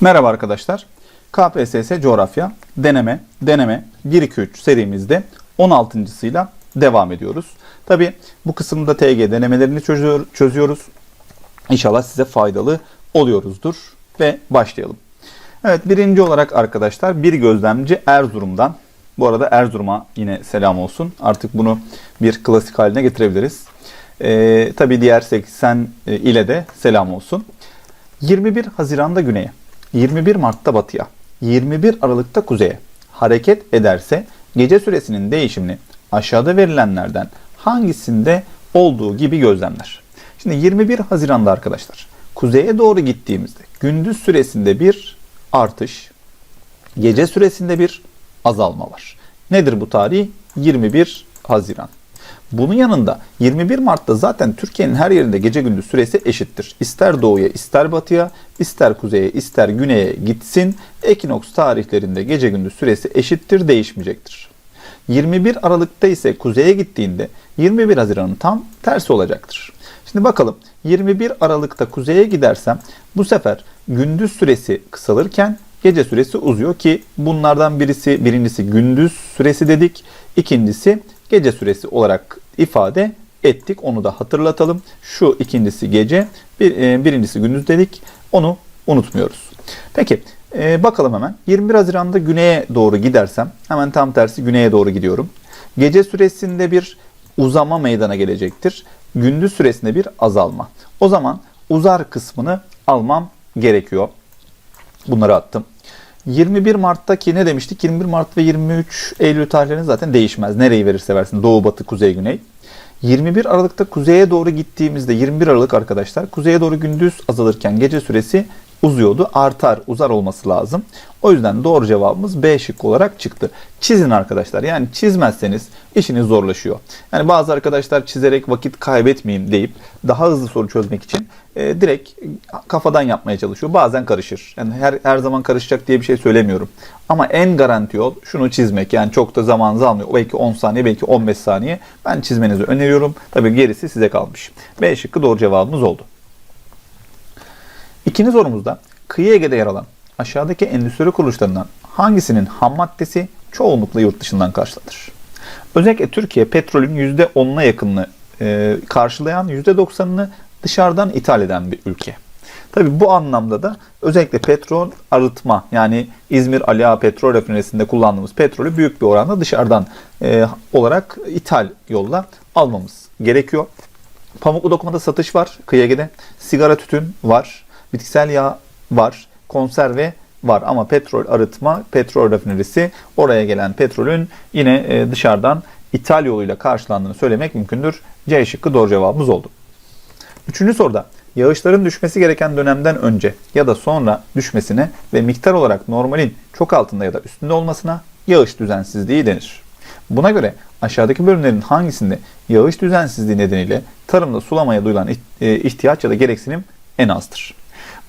Merhaba arkadaşlar. KPSS Coğrafya Deneme Deneme 1-2-3 serimizde 16.sıyla devam ediyoruz. Tabi bu kısımda TG denemelerini çözüyor- çözüyoruz. İnşallah size faydalı oluyoruzdur ve başlayalım. Evet birinci olarak arkadaşlar bir gözlemci Erzurum'dan. Bu arada Erzurum'a yine selam olsun. Artık bunu bir klasik haline getirebiliriz. Ee, tabii diğer 80 ile de selam olsun. 21 Haziran'da güneye, 21 Mart'ta batıya, 21 Aralık'ta kuzeye hareket ederse gece süresinin değişimini aşağıda verilenlerden hangisinde olduğu gibi gözlemler. Şimdi 21 Haziran'da arkadaşlar kuzeye doğru gittiğimizde gündüz süresinde bir artış, gece süresinde bir azalma var. Nedir bu tarih? 21 Haziran. Bunun yanında 21 Mart'ta zaten Türkiye'nin her yerinde gece gündüz süresi eşittir. İster doğuya, ister batıya, ister kuzeye, ister güneye gitsin. Ekinoks tarihlerinde gece gündüz süresi eşittir, değişmeyecektir. 21 Aralık'ta ise kuzeye gittiğinde 21 Haziran'ın tam tersi olacaktır. Şimdi bakalım 21 Aralık'ta kuzeye gidersem bu sefer gündüz süresi kısalırken gece süresi uzuyor ki bunlardan birisi birincisi gündüz süresi dedik, ikincisi gece süresi olarak ifade ettik. Onu da hatırlatalım. Şu ikincisi gece, bir, e, birincisi gündüz dedik. Onu unutmuyoruz. Peki e, bakalım hemen. 21 Haziran'da güneye doğru gidersem hemen tam tersi güneye doğru gidiyorum. Gece süresinde bir uzama meydana gelecektir. Gündüz süresinde bir azalma. O zaman uzar kısmını almam gerekiyor. Bunları attım. 21 Mart'taki ne demiştik? 21 Mart ve 23 Eylül tarihlerinin zaten değişmez. Nereyi verirse versin. Doğu, batı, kuzey, güney. 21 Aralık'ta kuzeye doğru gittiğimizde 21 Aralık arkadaşlar kuzeye doğru gündüz azalırken gece süresi uzuyordu. Artar, uzar olması lazım. O yüzden doğru cevabımız B şıkkı olarak çıktı. Çizin arkadaşlar. Yani çizmezseniz işiniz zorlaşıyor. Yani bazı arkadaşlar çizerek vakit kaybetmeyeyim deyip daha hızlı soru çözmek için e, direkt kafadan yapmaya çalışıyor. Bazen karışır. Yani her, her zaman karışacak diye bir şey söylemiyorum. Ama en garanti yol şunu çizmek. Yani çok da zamanınızı almıyor. Belki 10 saniye, belki 15 saniye. Ben çizmenizi öneriyorum. Tabii gerisi size kalmış. B şıkkı doğru cevabımız oldu. İkinci sorumuzda kıyı Ege'de yer alan aşağıdaki endüstri kuruluşlarından hangisinin ham maddesi çoğunlukla yurt dışından karşılanır? Özellikle Türkiye petrolün %10'una yakınını e, karşılayan %90'ını dışarıdan ithal eden bir ülke. Tabi bu anlamda da özellikle petrol arıtma yani İzmir Ali Ağa Petrol Rafinerisi'nde kullandığımız petrolü büyük bir oranda dışarıdan e, olarak ithal yolla almamız gerekiyor. Pamuklu dokumada satış var kıyı Ege'de. Sigara tütün var. Bitkisel yağ var. Konserve var ama petrol arıtma, petrol rafinerisi oraya gelen petrolün yine e, dışarıdan ithal yoluyla karşılandığını söylemek mümkündür. C şıkkı doğru cevabımız oldu. Üçüncü soruda yağışların düşmesi gereken dönemden önce ya da sonra düşmesine ve miktar olarak normalin çok altında ya da üstünde olmasına yağış düzensizliği denir. Buna göre aşağıdaki bölümlerin hangisinde yağış düzensizliği nedeniyle tarımda sulamaya duyulan e, ihtiyaç ya da gereksinim en azdır?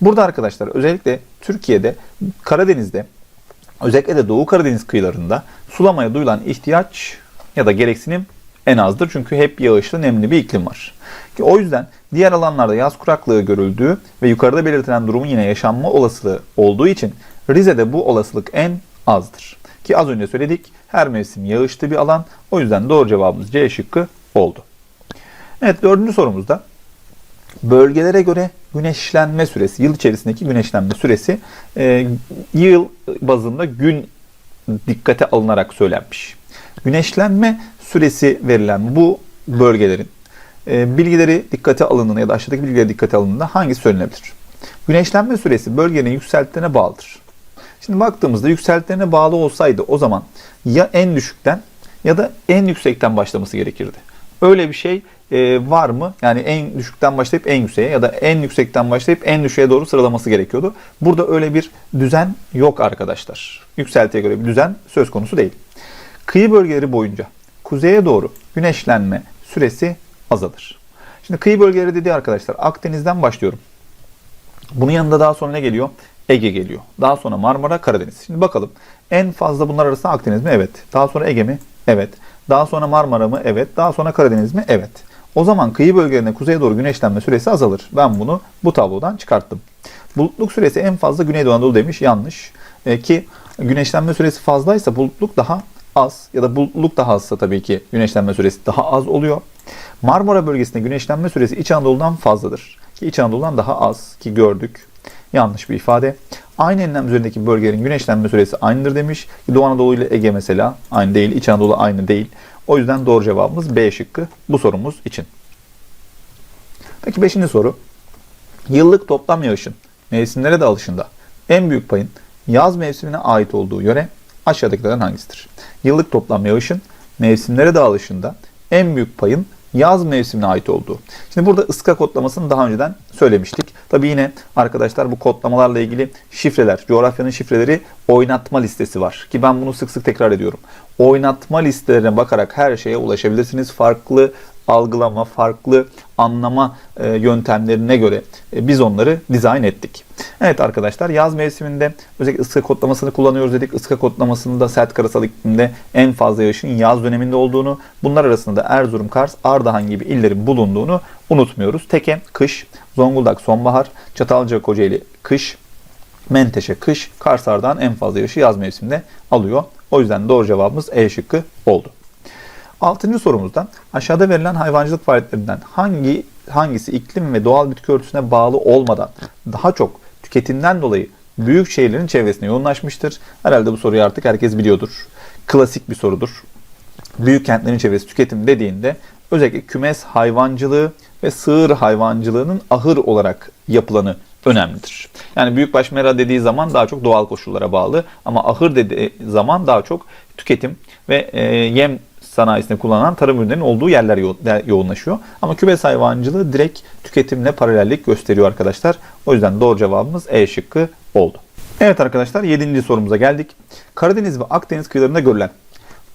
Burada arkadaşlar özellikle Türkiye'de Karadeniz'de özellikle de Doğu Karadeniz kıyılarında sulamaya duyulan ihtiyaç ya da gereksinim en azdır. Çünkü hep yağışlı nemli bir iklim var. Ki o yüzden diğer alanlarda yaz kuraklığı görüldüğü ve yukarıda belirtilen durumun yine yaşanma olasılığı olduğu için Rize'de bu olasılık en azdır. Ki az önce söyledik her mevsim yağışlı bir alan. O yüzden doğru cevabımız C şıkkı oldu. Evet dördüncü sorumuzda bölgelere göre güneşlenme süresi, yıl içerisindeki güneşlenme süresi e, yıl bazında gün dikkate alınarak söylenmiş. Güneşlenme süresi verilen bu bölgelerin e, bilgileri dikkate alındığında ya da aşağıdaki bilgileri dikkate alındığında hangisi söylenebilir? Güneşlenme süresi bölgenin yükseltilerine bağlıdır. Şimdi baktığımızda yükseltilerine bağlı olsaydı o zaman ya en düşükten ya da en yüksekten başlaması gerekirdi. Öyle bir şey e, var mı? Yani en düşükten başlayıp en yükseğe ya da en yüksekten başlayıp en düşüğe doğru sıralaması gerekiyordu. Burada öyle bir düzen yok arkadaşlar. Yükseltiye göre bir düzen söz konusu değil. Kıyı bölgeleri boyunca kuzeye doğru güneşlenme süresi azalır. Şimdi kıyı bölgeleri dediği arkadaşlar Akdeniz'den başlıyorum. Bunun yanında daha sonra ne geliyor? Ege geliyor. Daha sonra Marmara, Karadeniz. Şimdi bakalım en fazla bunlar arasında Akdeniz mi? Evet. Daha sonra Ege mi? Evet. Daha sonra Marmara mı? Evet. Daha sonra Karadeniz mi? Evet. O zaman kıyı bölgelerine kuzeye doğru güneşlenme süresi azalır. Ben bunu bu tablodan çıkarttım. Bulutluk süresi en fazla Güneydoğu Anadolu demiş. Yanlış. E, ki güneşlenme süresi fazlaysa bulutluk daha az ya da bulutluk daha azsa tabii ki güneşlenme süresi daha az oluyor. Marmara bölgesinde güneşlenme süresi İç Anadolu'dan fazladır. Ki İç Anadolu'dan daha az ki gördük. Yanlış bir ifade. Aynı enlem üzerindeki bölgelerin güneşlenme süresi aynıdır demiş. Doğu Anadolu ile Ege mesela aynı değil. İç Anadolu aynı değil. O yüzden doğru cevabımız B şıkkı bu sorumuz için. Peki 5. soru. Yıllık toplam yağışın mevsimlere dağılışında en büyük payın yaz mevsimine ait olduğu yöre aşağıdakilerden hangisidir? Yıllık toplam yağışın mevsimlere dağılışında en büyük payın yaz mevsimine ait olduğu. Şimdi burada ıska kodlamasını daha önceden söylemiştik. Tabi yine arkadaşlar bu kodlamalarla ilgili şifreler, coğrafyanın şifreleri oynatma listesi var. Ki ben bunu sık sık tekrar ediyorum. Oynatma listelerine bakarak her şeye ulaşabilirsiniz. Farklı algılama, farklı anlama e, yöntemlerine göre e, biz onları dizayn ettik. Evet arkadaşlar yaz mevsiminde özellikle ıska kodlamasını kullanıyoruz dedik. Iska kodlamasında sert karasal iklimde en fazla yağışın yaz döneminde olduğunu, bunlar arasında Erzurum, Kars, Ardahan gibi illerin bulunduğunu unutmuyoruz. Teke kış, Zonguldak sonbahar, Çatalca Kocaeli kış, Menteşe kış, Kars Ardahan en fazla yağışı yaz mevsiminde alıyor. O yüzden doğru cevabımız E şıkkı oldu. Altıncı sorumuzda aşağıda verilen hayvancılık faaliyetlerinden hangi hangisi iklim ve doğal bitki örtüsüne bağlı olmadan daha çok tüketimden dolayı büyük şehirlerin çevresine yoğunlaşmıştır? Herhalde bu soruyu artık herkes biliyordur. Klasik bir sorudur. Büyük kentlerin çevresi tüketim dediğinde özellikle kümes hayvancılığı ve sığır hayvancılığının ahır olarak yapılanı önemlidir. Yani büyükbaş mera dediği zaman daha çok doğal koşullara bağlı ama ahır dediği zaman daha çok tüketim ve e, yem sanayisinde kullanılan tarım ürünlerinin olduğu yerler yo yoğunlaşıyor. Ama kümes hayvancılığı direkt tüketimle paralellik gösteriyor arkadaşlar. O yüzden doğru cevabımız E şıkkı oldu. Evet arkadaşlar 7. sorumuza geldik. Karadeniz ve Akdeniz kıyılarında görülen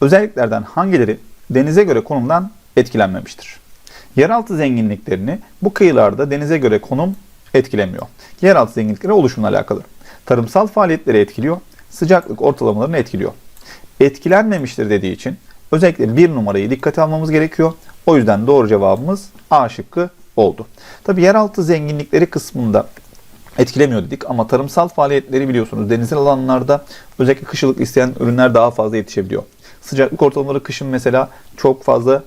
özelliklerden hangileri denize göre konumdan etkilenmemiştir? Yeraltı zenginliklerini bu kıyılarda denize göre konum etkilemiyor. Yeraltı zenginlikleri oluşumla alakalı. Tarımsal faaliyetleri etkiliyor, sıcaklık ortalamalarını etkiliyor. Etkilenmemiştir dediği için özellikle bir numarayı dikkate almamız gerekiyor. O yüzden doğru cevabımız A şıkkı oldu. Tabi yeraltı zenginlikleri kısmında etkilemiyor dedik ama tarımsal faaliyetleri biliyorsunuz denizsel alanlarda özellikle kışlık isteyen ürünler daha fazla yetişebiliyor. Sıcaklık ortalamaları kışın mesela çok fazla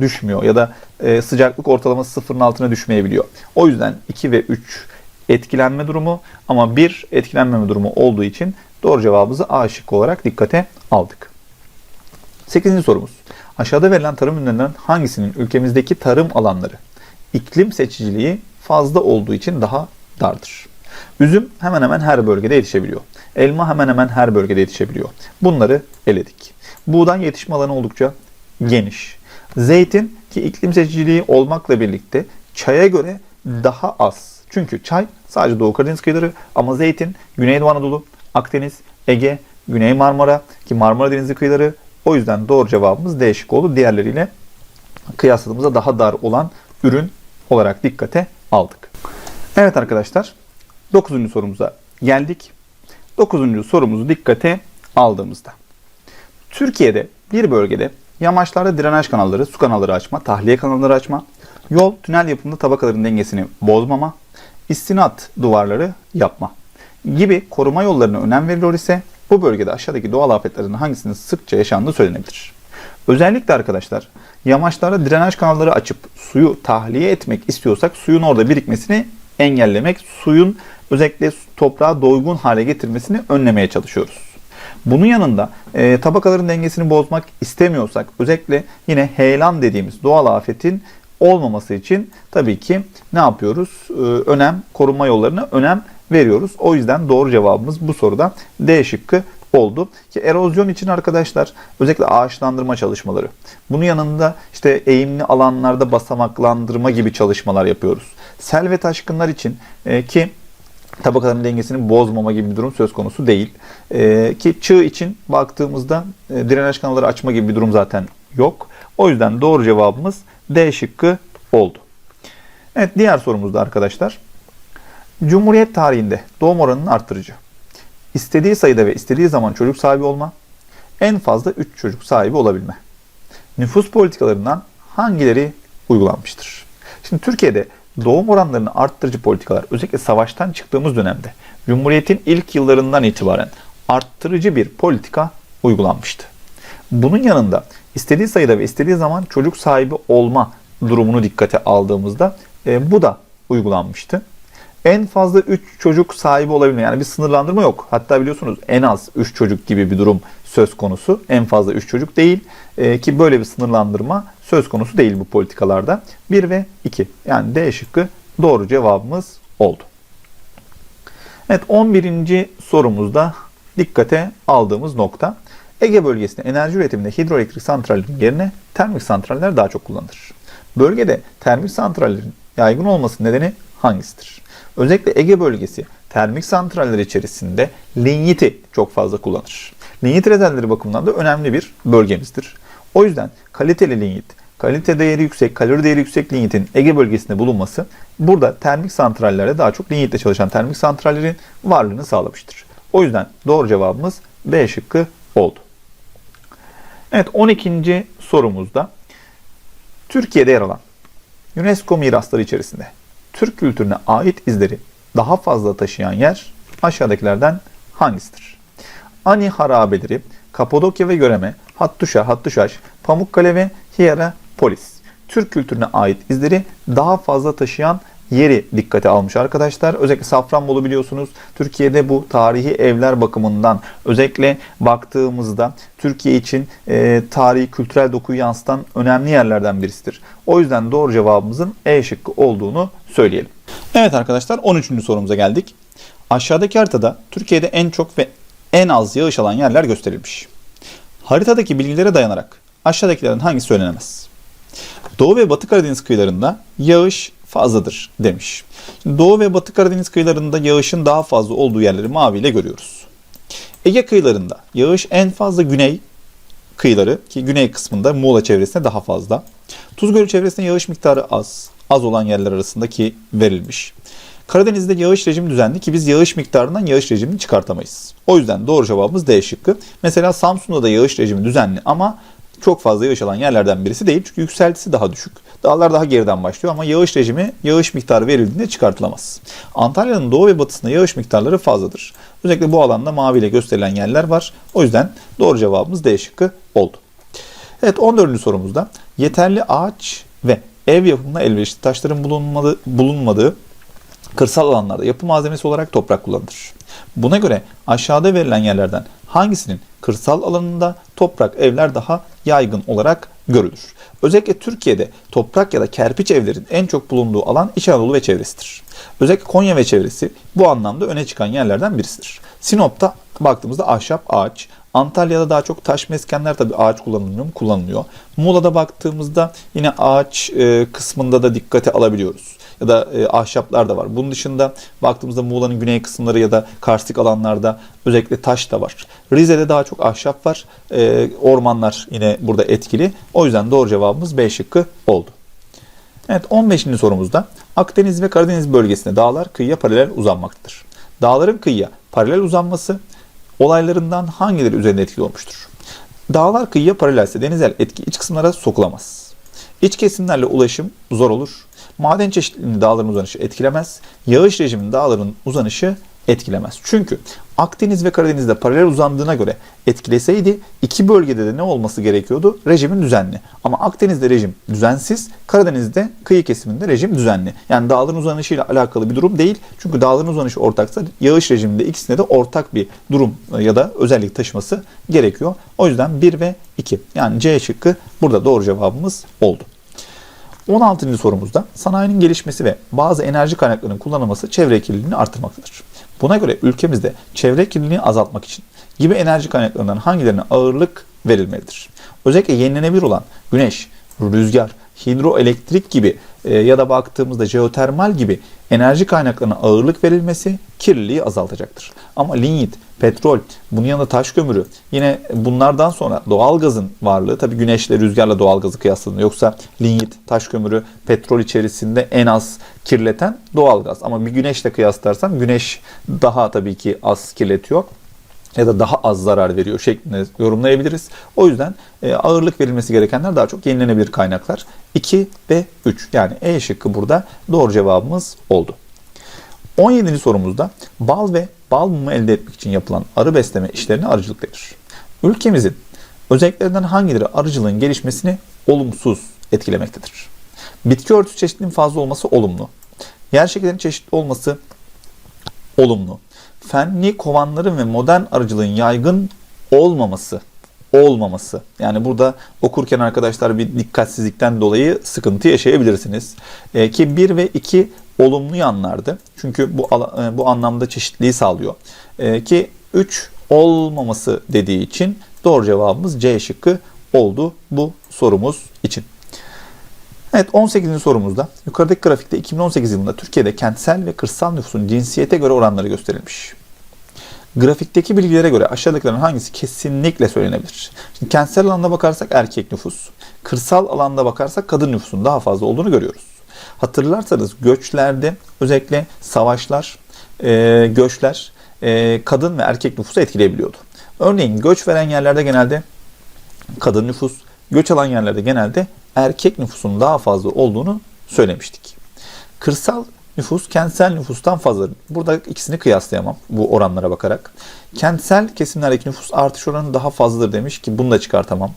düşmüyor ya da e, sıcaklık ortalaması sıfırın altına düşmeyebiliyor. O yüzden 2 ve 3 etkilenme durumu ama 1 etkilenmeme durumu olduğu için doğru cevabımızı A şıkkı olarak dikkate aldık. 8. sorumuz. Aşağıda verilen tarım ürünlerinden hangisinin ülkemizdeki tarım alanları iklim seçiciliği fazla olduğu için daha dardır? Üzüm hemen hemen her bölgede yetişebiliyor. Elma hemen hemen her bölgede yetişebiliyor. Bunları eledik. Buğday yetişme alanı oldukça geniş. Zeytin ki iklim seçiciliği olmakla birlikte çaya göre daha az. Çünkü çay sadece Doğu Karadeniz kıyıları ama zeytin Güneydoğu Anadolu, Akdeniz, Ege, Güney Marmara ki Marmara Denizi kıyıları o yüzden doğru cevabımız D şıkkı oldu. Diğerleriyle kıyasladığımızda daha dar olan ürün olarak dikkate aldık. Evet arkadaşlar 9. sorumuza geldik. 9. sorumuzu dikkate aldığımızda. Türkiye'de bir bölgede yamaçlarda drenaj kanalları, su kanalları açma, tahliye kanalları açma, yol, tünel yapımında tabakaların dengesini bozmama, istinat duvarları yapma gibi koruma yollarına önem veriliyor ise bu bölgede aşağıdaki doğal afetlerin hangisinin sıkça yaşandığı söylenebilir. Özellikle arkadaşlar yamaçlarda drenaj kanalları açıp suyu tahliye etmek istiyorsak suyun orada birikmesini engellemek, suyun özellikle toprağa doygun hale getirmesini önlemeye çalışıyoruz. Bunun yanında e, tabakaların dengesini bozmak istemiyorsak özellikle yine heyelan dediğimiz doğal afetin olmaması için tabii ki ne yapıyoruz? E, önem, korunma yollarına önem veriyoruz. O yüzden doğru cevabımız bu soruda D şıkkı oldu. Ki erozyon için arkadaşlar özellikle ağaçlandırma çalışmaları. Bunun yanında işte eğimli alanlarda basamaklandırma gibi çalışmalar yapıyoruz. Sel ve taşkınlar için e, ki tabakaların dengesini bozmama gibi bir durum söz konusu değil. E, ki çığ için baktığımızda e, drenaj kanalları açma gibi bir durum zaten yok. O yüzden doğru cevabımız D şıkkı oldu. Evet diğer sorumuzda arkadaşlar. Cumhuriyet tarihinde doğum oranının arttırıcı. İstediği sayıda ve istediği zaman çocuk sahibi olma. En fazla 3 çocuk sahibi olabilme. Nüfus politikalarından hangileri uygulanmıştır? Şimdi Türkiye'de doğum oranlarını arttırıcı politikalar özellikle savaştan çıktığımız dönemde Cumhuriyet'in ilk yıllarından itibaren arttırıcı bir politika uygulanmıştı. Bunun yanında istediği sayıda ve istediği zaman çocuk sahibi olma durumunu dikkate aldığımızda e, bu da uygulanmıştı. En fazla 3 çocuk sahibi olabilme yani bir sınırlandırma yok. Hatta biliyorsunuz en az 3 çocuk gibi bir durum söz konusu. En fazla 3 çocuk değil E, ki böyle bir sınırlandırma söz konusu değil bu politikalarda. 1 ve 2 yani D şıkkı doğru cevabımız oldu. Evet 11. sorumuzda dikkate aldığımız nokta. Ege bölgesinde enerji üretiminde hidroelektrik santrallerin yerine termik santraller daha çok kullanılır. Bölgede termik santrallerin yaygın olması nedeni hangisidir? Özellikle Ege bölgesi termik santraller içerisinde linyiti çok fazla kullanır. Linyit rezervleri bakımından da önemli bir bölgemizdir. O yüzden kaliteli linyit, kalite değeri yüksek, kalori değeri yüksek linyitin Ege bölgesinde bulunması burada termik santrallerde daha çok linyitle çalışan termik santrallerin varlığını sağlamıştır. O yüzden doğru cevabımız B şıkkı oldu. Evet 12. sorumuzda Türkiye'de yer alan UNESCO mirasları içerisinde Türk kültürüne ait izleri daha fazla taşıyan yer aşağıdakilerden hangisidir? Ani harabeleri, Kapadokya ve Göreme, Hattuşa, Hattuşaş, Pamukkale ve Hierapolis. Türk kültürüne ait izleri daha fazla taşıyan yeri dikkate almış arkadaşlar. Özellikle Safranbolu biliyorsunuz Türkiye'de bu tarihi evler bakımından özellikle baktığımızda Türkiye için e, tarihi kültürel dokuyu yansıtan önemli yerlerden birisidir. O yüzden doğru cevabımızın E şıkkı olduğunu söyleyelim. Evet arkadaşlar 13. sorumuza geldik. Aşağıdaki haritada Türkiye'de en çok ve en az yağış alan yerler gösterilmiş. Haritadaki bilgilere dayanarak aşağıdakilerden hangisi söylenemez? Doğu ve Batı Karadeniz kıyılarında yağış fazladır demiş. Şimdi Doğu ve Batı Karadeniz kıyılarında yağışın daha fazla olduğu yerleri maviyle görüyoruz. Ege kıyılarında yağış en fazla güney kıyıları ki güney kısmında Muğla çevresinde daha fazla. Tuz Gölü çevresinde yağış miktarı az. Az olan yerler arasındaki verilmiş. Karadeniz'de yağış rejimi düzenli ki biz yağış miktarından yağış rejimini çıkartamayız. O yüzden doğru cevabımız D şıkkı. Mesela Samsun'da da yağış rejimi düzenli ama çok fazla yağış alan yerlerden birisi değil. Çünkü yükseltisi daha düşük. Dağlar daha geriden başlıyor ama yağış rejimi yağış miktarı verildiğinde çıkartılamaz. Antalya'nın doğu ve batısında yağış miktarları fazladır. Özellikle bu alanda maviyle gösterilen yerler var. O yüzden doğru cevabımız D şıkkı oldu. Evet 14. sorumuzda yeterli ağaç ve ev yapımına elverişli taşların bulunmadığı, bulunmadığı kırsal alanlarda yapı malzemesi olarak toprak kullanılır. Buna göre aşağıda verilen yerlerden hangisinin kırsal alanında toprak evler daha yaygın olarak görülür? Özellikle Türkiye'de toprak ya da kerpiç evlerin en çok bulunduğu alan İç Anadolu ve çevresidir. Özellikle Konya ve çevresi bu anlamda öne çıkan yerlerden birisidir. Sinop'ta baktığımızda ahşap ağaç, Antalya'da daha çok taş meskenler tabii ağaç kullanılıyor mu? Kullanılıyor. Muğla'da baktığımızda yine ağaç e, kısmında da dikkate alabiliyoruz. Ya da e, ahşaplar da var. Bunun dışında baktığımızda Muğla'nın güney kısımları ya da karstik alanlarda özellikle taş da var. Rize'de daha çok ahşap var. E, ormanlar yine burada etkili. O yüzden doğru cevabımız B şıkkı oldu. Evet 15. sorumuzda Akdeniz ve Karadeniz bölgesinde dağlar kıyıya paralel uzanmaktadır. Dağların kıyıya paralel uzanması olaylarından hangileri üzerinde etkili olmuştur? Dağlar kıyıya paralelse denizel etki iç kısımlara sokulamaz. İç kesimlerle ulaşım zor olur. Maden çeşitliliğini dağların uzanışı etkilemez. Yağış rejiminin dağların uzanışı etkilemez. Çünkü Akdeniz ve Karadeniz'de paralel uzandığına göre etkileseydi iki bölgede de ne olması gerekiyordu? Rejimin düzenli. Ama Akdeniz'de rejim düzensiz, Karadeniz'de kıyı kesiminde rejim düzenli. Yani dağların uzanışıyla alakalı bir durum değil. Çünkü dağların uzanışı ortaksa yağış rejiminde ikisinde de ortak bir durum ya da özellik taşıması gerekiyor. O yüzden 1 ve 2 yani C şıkkı burada doğru cevabımız oldu. 16. sorumuzda sanayinin gelişmesi ve bazı enerji kaynaklarının kullanılması çevre kirliliğini artırmaktadır. Buna göre ülkemizde çevre kirliliğini azaltmak için gibi enerji kaynaklarından hangilerine ağırlık verilmelidir? Özellikle yenilenebilir olan güneş, rüzgar, hidroelektrik gibi e, ya da baktığımızda jeotermal gibi enerji kaynaklarına ağırlık verilmesi kirliliği azaltacaktır. Ama linyit, petrol, bunun yanında taş kömürü, yine bunlardan sonra doğalgazın varlığı, tabi güneşle rüzgarla doğalgazı kıyasladığında yoksa linyit, taş kömürü, petrol içerisinde en az kirleten doğalgaz. Ama bir güneşle kıyaslarsam güneş daha tabii ki az kirletiyor. ya da daha az zarar veriyor şeklinde yorumlayabiliriz. O yüzden e, ağırlık verilmesi gerekenler daha çok yenilenebilir kaynaklar. 2 ve 3 yani E şıkkı burada doğru cevabımız oldu. 17. sorumuzda bal ve bal mumu elde etmek için yapılan arı besleme işlerine arıcılık denir. Ülkemizin özelliklerinden hangileri arıcılığın gelişmesini olumsuz etkilemektedir? Bitki örtüsü çeşitliliğinin fazla olması olumlu. Yer şekillerinin çeşitli olması olumlu. Fenli kovanların ve modern arıcılığın yaygın olmaması olmaması. Yani burada okurken arkadaşlar bir dikkatsizlikten dolayı sıkıntı yaşayabilirsiniz. E, ki 1 ve 2 olumlu yanlardı. Çünkü bu e, bu anlamda çeşitliliği sağlıyor. E, ki 3 olmaması dediği için doğru cevabımız C şıkkı oldu bu sorumuz için. Evet 18. sorumuzda yukarıdaki grafikte 2018 yılında Türkiye'de kentsel ve kırsal nüfusun cinsiyete göre oranları gösterilmiş. Grafikteki bilgilere göre aşağıdakilerin hangisi kesinlikle söylenebilir? Şimdi kentsel alanda bakarsak erkek nüfus, kırsal alanda bakarsak kadın nüfusun daha fazla olduğunu görüyoruz. Hatırlarsanız göçlerde özellikle savaşlar, e, göçler e, kadın ve erkek nüfusu etkileyebiliyordu. Örneğin göç veren yerlerde genelde kadın nüfus, göç alan yerlerde genelde erkek nüfusun daha fazla olduğunu söylemiştik. Kırsal nüfus kentsel nüfustan fazla. Burada ikisini kıyaslayamam bu oranlara bakarak. Kentsel kesimlerdeki nüfus artış oranı daha fazladır demiş ki bunu da çıkartamam.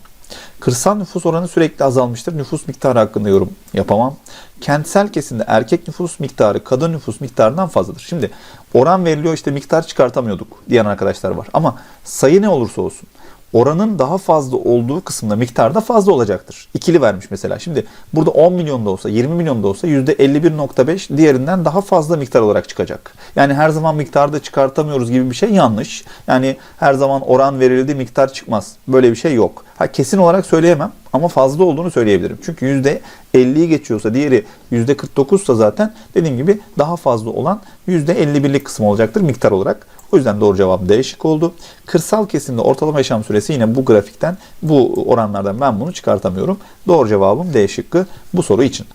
Kırsal nüfus oranı sürekli azalmıştır. Nüfus miktarı hakkında yorum yapamam. Kentsel kesimde erkek nüfus miktarı kadın nüfus miktarından fazladır. Şimdi oran veriliyor işte miktar çıkartamıyorduk diyen arkadaşlar var. Ama sayı ne olursa olsun oranın daha fazla olduğu kısımda miktarda fazla olacaktır. İkili vermiş mesela. Şimdi burada 10 milyon da olsa 20 milyon da olsa %51.5 diğerinden daha fazla miktar olarak çıkacak. Yani her zaman miktarda çıkartamıyoruz gibi bir şey yanlış. Yani her zaman oran verildi miktar çıkmaz. Böyle bir şey yok. Ha kesin olarak söyleyemem ama fazla olduğunu söyleyebilirim. Çünkü %50'yi geçiyorsa diğeri %49'sa zaten dediğim gibi daha fazla olan %51'lik kısım olacaktır miktar olarak. O yüzden doğru cevap D şık oldu. Kırsal kesimde ortalama yaşam süresi yine bu grafikten, bu oranlardan ben bunu çıkartamıyorum. Doğru cevabım D şıkkı bu soru için.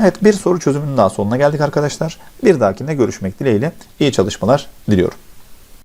Evet bir soru çözümünün daha sonuna geldik arkadaşlar. Bir dahakinde görüşmek dileğiyle iyi çalışmalar diliyorum.